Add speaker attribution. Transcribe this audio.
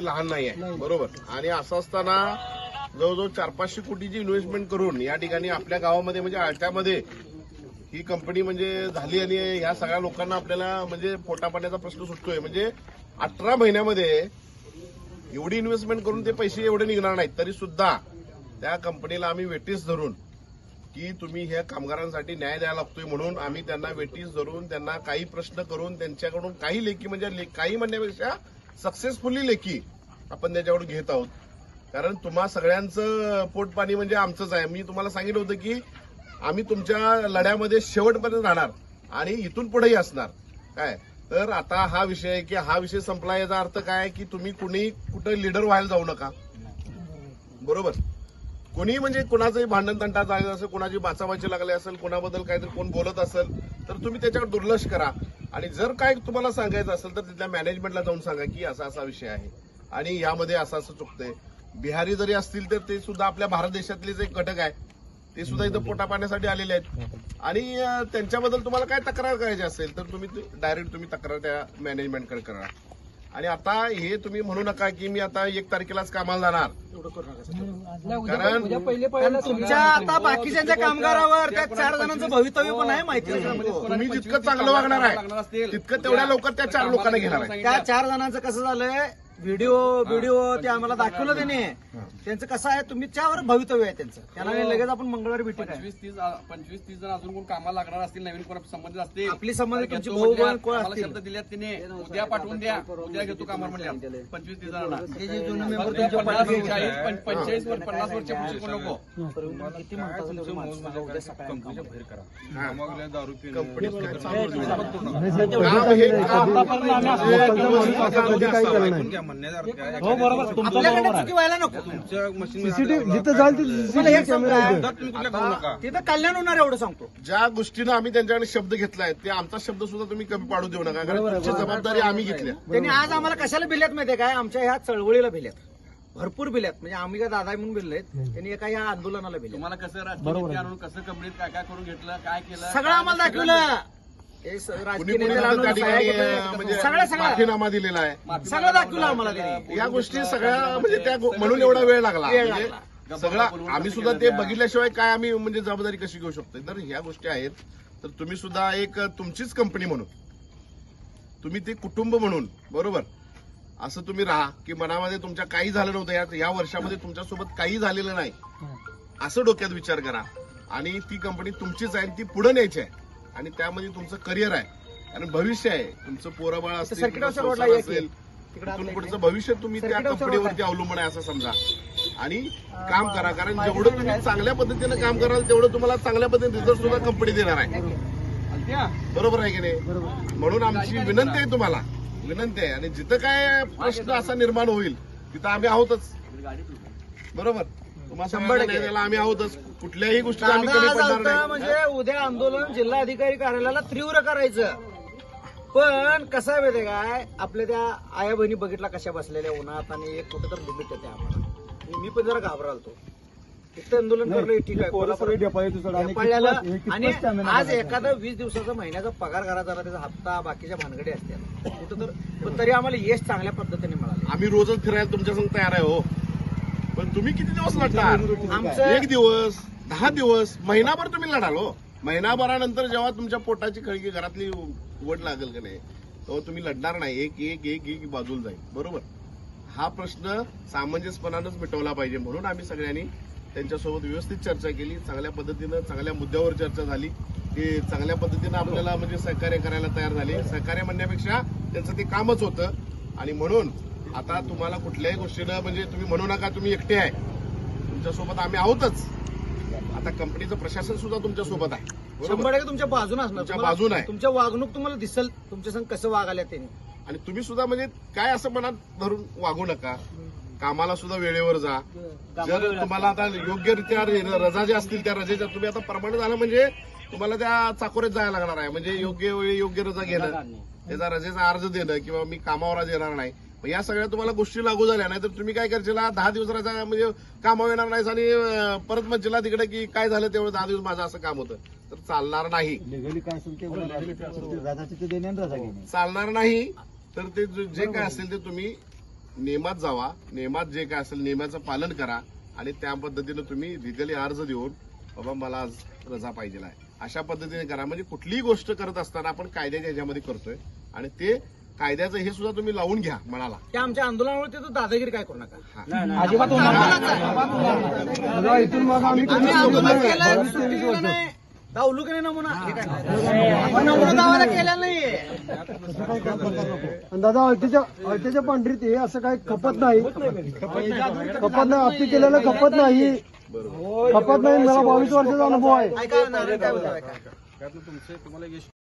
Speaker 1: लहान नाही आहे. बरोबर. आणि असं असताना जवळजवळ चार पाचशे कोटीची इन्व्हेस्टमेंट करून या ठिकाणी आपल्या गावामध्ये म्हणजे आळत्यामध्ये ही कंपनी म्हणजे झाली आणि ह्या सगळ्या लोकांना आपल्याला म्हणजे पोटापाण्याचा प्रश्न सुटतोय. म्हणजे अठरा महिन्यामध्ये एवढी इन्व्हेस्टमेंट करून ते पैसे एवढे निघणार नाहीत. तरी सुद्धा त्या कंपनीला आम्ही वेटीस धरून की तुम्ही ह्या कामगारांसाठी न्याय द्यायला लागतोय म्हणून आम्ही त्यांना वेटीस धरून त्यांना काही प्रश्न करून त्यांच्याकडून काही लेखी म्हणजे काही म्हणण्यापेक्षा सक्सेसफुली लेखी आपण त्याच्याकडून घेत आहोत. कारण तुम्हा सगळ्यांचं पोटपाणी म्हणजे आमचंच आहे. मी तुम्हाला सांगितलं होतं की आम्ही तुमच्या लढ्यामध्ये शेवटपर्यंत राहणार आणि इथून पुढेही असणार. काय? तर आता हा विषय आहे की हा विषय संपला याचा अर्थ काय की तुम्ही कुणी कुठं लिडर व्हायला जाऊ नका. बरोबर? कोणी म्हणजे कोणाचंही भांडण तंटा झालेला असेल कोणाची बाचाबाची लागली असेल कोणाबद्दल काहीतरी कोण बोलत असेल तर तुम्ही त्याच्याकडे दुर्लक्ष करा. आणि जर काय तुम्हाला सांगायचं असेल तर तिथल्या मॅनेजमेंटला जाऊन सांगा की असा असा विषय आहे. आणि यामध्ये असं असं चुकतंय. बिहारी जरी असतील तर ते सुद्धा आपल्या भारत देशातलेच एक घटक आहे. ते सुद्धा इथं पोटा पाण्यासाठी आलेले आहेत. आणि त्यांच्याबद्दल तुम्हाला काय तक्रार करायची असेल तर तुम्ही डायरेक्ट तुम्ही तक्रार त्या मॅनेजमेंटकडे करा. आणि आता हे तुम्ही म्हणू नका की मी आता एक तारखेलाच कामाला जाणार. कारण
Speaker 2: कारण तुमच्या आता बाकीच्या कामगारावर त्या चार जणांचं भवितव्य पण आहे माहिती आहे का?
Speaker 1: तुम्ही जितकं चांगलं वागणार आहे तितकं तेवढ्या लवकर त्या चार लोकांना घेणार आहे.
Speaker 2: त्या चार जणांचं कसं झालंय व्हिडिओ व्हिडिओ ते आम्हाला दाखवलं त्याने त्यांचं कसं आहे तुमच्यावर भवितव्य आहे त्यांचं त्याला लगेच आपण मंगळवारी भेटू
Speaker 3: पंचवीस तीस पंचवीस तीस जण अजून कोण कामाला लागणार असतील नवीन कोण संबंधित असतील
Speaker 2: आपली संबंधित तुमची
Speaker 3: घेतो
Speaker 2: भाऊ
Speaker 3: म्हणजे
Speaker 2: बहीण कोण
Speaker 3: आम्हाला
Speaker 2: असतील?
Speaker 3: शब्द दिल्यात तिने उद्या पाठवून द्या उद्या घेतो कामावर म्हणल्या पंचवीस तीस जणांना
Speaker 2: ते जे जुने member
Speaker 3: फक्त
Speaker 2: तुमच्या
Speaker 3: पन्नास
Speaker 2: पाठीमागे
Speaker 1: हे
Speaker 2: नको. तिथं कल्याण होणार एवढं सांगतो.
Speaker 1: ज्या गोष्टीनं आम्ही त्यांच्याकडे शब्द घेतलाय ते आमचा शब्द सुद्धा तुम्ही कमी पाडू देऊ नका. कारण तुमची जबाबदारी आम्ही घेतल्या
Speaker 2: त्यांनी आज आम्हाला कशाला भिल्यात माहितीये काय? आमच्या ह्या चळवळीला भिल्यात भरपूर भिल्यात म्हणजे आम्ही काय दादा म्हणून भिल्लेत त्यांनी एका या आंदोलनाला भिल्यात
Speaker 3: तुम्हाला कसं राजकीय आणून कसं कंपनीत काय काय करून घेतलं काय केलं?
Speaker 2: सगळं आम्हाला दाखवलं.
Speaker 1: कुणी
Speaker 2: राजकीय
Speaker 1: कुणी
Speaker 2: नेत्याला
Speaker 1: त्या
Speaker 2: आणून
Speaker 1: ठिकाणी
Speaker 2: सगळं
Speaker 1: अं, म्हणजे
Speaker 2: सगळं सगळं
Speaker 1: माफीनामा दिलेला आहे.
Speaker 2: सगळं दाखवलं आम्हाला त्यांनी.
Speaker 1: या गोष्टी सगळ्या म्हणजे त्या गो- म्हणून एवढा वेळ लागला.
Speaker 2: वेळ
Speaker 1: म्हणजे
Speaker 2: लागला.
Speaker 1: सगळं आम्ही सुद्धा ते बघितल्याशिवाय काय आम्ही म्हणजे जबाबदारी कशी घेऊ शकतो? तर ह्या गोष्टी आहेत. तर तुम्ही सुद्धा एक तुमचीच कंपनी म्हणून. तुम्ही ते कुटुंब म्हणून बरोबर? असं तुम्ही राहा की मनामध्ये तुमच्या काही झालं नव्हतं. या या वर्षामध्ये तुमच्यासोबत काही झालेलं नाही. असं डोक्यात विचार करा. आणि ती कंपनी तुमचीच आहे आणि ती पुढे न्यायची आहे. आणि त्यामध्ये तुमचं करिअर आहे. आणि भविष्य आहे. तुमचं पोरबाळ असतील
Speaker 2: सर्किट
Speaker 1: तुमचा
Speaker 2: हाऊसच्या रोडला
Speaker 1: संसार
Speaker 2: एक आहे.
Speaker 1: असेल
Speaker 2: तिकडं
Speaker 1: तिथून
Speaker 2: आपल्या
Speaker 1: पुढचं भविष्य तुम्ही त्या
Speaker 2: सर्किट
Speaker 1: कंपनीवरती अवलंबून आहे असं समजा. आणि काम करा कारण जेवढं तुम्ही चांगल्या पद्धतीने काम कराल तेवढं तुम्हाला चांगल्या पद्धतीने रिझल्ट सुद्धा कंपनी देणार आहे. बरोबर आहे की नाही? म्हणून आमची विनंती आहे तुम्हाला. विनंती आहे. आणि जिथं काय प्रश्न असा निर्माण होईल तिथं आम्ही आहोतच. बरोबर?
Speaker 2: शंभर
Speaker 1: आम्ही आहोतच. कुठल्याही गोष्टीत आम्ही
Speaker 2: दादा
Speaker 1: कमी
Speaker 2: आज
Speaker 1: पडणार
Speaker 2: आलता
Speaker 1: नाही.
Speaker 2: म्हणजे उद्या आंदोलन जिल्हाधिकारी कार्यालयाला तीव्र करायचं. पण कसं आहे माहितीये काय? आपल्या त्या आया बहिणी बघितला कशा बसलेल्या उन्हात आणि एक कुठं तर लिमिट येते आम्हाला. मी पण जरा घाबरालतो. तिथं आंदोलन करणं हे ठीक आहे. आणि आज एखादा वीस दिवसाचा महिन्याचा पगार करा जरा त्याचा हप्ता बाकीच्या भानगडी असतात. कुठं तर पण तरी आम्हाला यश चांगल्या पद्धतीने मिळाले.
Speaker 1: आम्ही रोजच फिरायला तुमच्या संग तयार आहे हो. पण तुम्ही किती दिवस लढणार
Speaker 2: आमचं
Speaker 1: एक दिवस दहा दिवस महिनाभर तुम्ही लढाल. हो महिनाभरानंतर जेव्हा तुमच्या पोटाची खळगी घरातली वड लागेल का नाही तेव्हा तुम्ही लढणार नाही. एक एक एक एक बाजूला जाईल. बरोबर? हा प्रश्न सामंजस्यपणानंच मिटवला पाहिजे म्हणून आम्ही सगळ्यांनी त्यांच्यासोबत व्यवस्थित चर्चा केली चांगल्या पद्धतीनं चांगल्या मुद्द्यावर चर्चा झाली. ते चांगल्या पद्धतीनं आपल्याला म्हणजे सहकार्य करायला तयार झाले. सहकार्य म्हणण्यापेक्षा त्यांचं ते कामच होतं. आणि म्हणून आता तुम्हाला कुठल्याही गोष्टीनं म्हणजे तुम्ही म्हणू नका तुम्ही एकटे आहे. तुमच्यासोबत आम्ही आहोतच. आता कंपनीचं प्रशासन सुद्धा तुमच्यासोबत आहे
Speaker 2: शंभर टक्के तुमच्या बाजून असणार.
Speaker 1: तुमच्या
Speaker 2: तुम्हाला-
Speaker 1: बाजून आहे.
Speaker 2: तुमच्या वागणूक तुम्हाला दिसल तुमच्या संग कसं वागायला त्यांनी
Speaker 1: आणि तुम्ही सुद्धा म्हणजे काय असं मनात धरून वागू नका. कामाला सुद्धा वेळेवर जा. जर तुम्हाला आता योग्यरित्या रे- रजा ज्या असतील त्या रजेच्या तुम्ही आता प्रमाण झालं म्हणजे तुम्हाला त्या चाकोऱ्यात जायला लागणार आहे. म्हणजे योग्य वेळी योग्य रजा घेणं त्याचा रजेचा अर्ज देणं किंवा मी कामावर आज येणार नाही. या सगळ्या तुम्हाला गोष्टी लागू झाल्या नाही तर तुम्ही काय करशील? दहा दिवस रजा म्हणजे कामावर येणार नाहीस आणि परत जिल्हा तिकडे की काय झालं तेवढं दहा दिवस माझं असं काम होतं. तर चालणार नाही. चालणार नाही. तर ते जे जे काय असेल ते तुम्ही नियमात जावा. नियमात जे काय असेल नियमाचं पालन करा. आणि त्या पद्धतीनं तुम्ही लिगली अर्ज देऊन बाबा मला आज रजा पाहिजे आहे. अशा पद्धतीने करा. म्हणजे कुठलीही गोष्ट करत असताना आपण कायद्याच्या ह्याच्यामध्ये करतोय. आणि ते कायद्याचं हे सुद्धा तुम्ही लावून घ्या मनाला.
Speaker 2: त्या आमच्या आंदोलनामुळे तिथं दादागिरी काय करू नका.
Speaker 4: अजिबात दादा, इथून मग आम्ही
Speaker 2: आम्ही आंदोलन केलं सुट्टी दिलं नाही. दावलू की नाही नमुना दावाला केला नाहीये.
Speaker 4: आणि दादा अळतेच्या अळतेच्या पांढरीत हे असं काही खपत नाही. खपत नाही. अति केलेलं खपत नाही. खपत नाही. मला बावीस वर्षाचा अनुभव आहे.